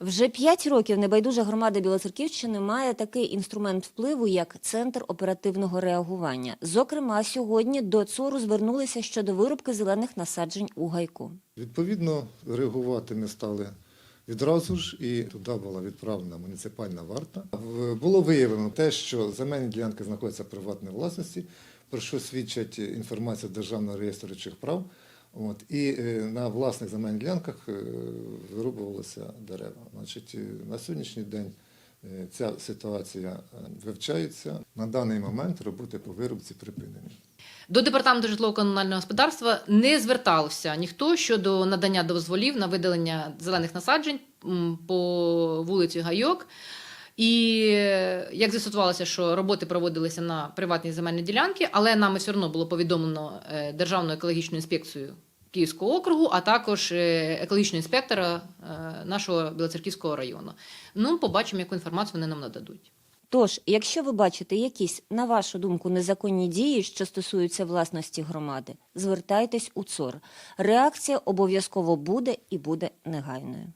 Вже п'ять років небайдужа громада Білоцерківщини має такий інструмент впливу, як центр оперативного реагування. Зокрема, сьогодні до ЦОРу звернулися щодо вирубки зелених насаджень у гайку. Відповідно, реагувати ми стали відразу ж, і туди була відправлена муніципальна варта. Було виявлено те, що земельні ділянки знаходяться в приватній власності, про що свідчить інформація Державного реєстру речових прав. От, і е, на власних земельних ділянках е, вирубувалися дерева. Значить, е, на сьогоднішній день ця ситуація вивчається. На даний момент роботи по вирубці припинені. До департаменту житлово-комунального господарства не звертався ніхто щодо надання дозволів на видалення зелених насаджень по вулиці Гайок. І як з'ясувалося, що роботи проводилися на приватній земельній ділянці, але нами все одно було повідомлено е, Державну екологічну інспекцію Київського округу, а також е, екологічного інспектора е, нашого Білоцерківського району. Ну, побачимо, яку інформацію вони нам нададуть. Тож, якщо ви бачите якісь, на вашу думку, незаконні дії, що стосуються власності громади, звертайтесь у ЦОР. Реакція обов'язково буде і буде негайною.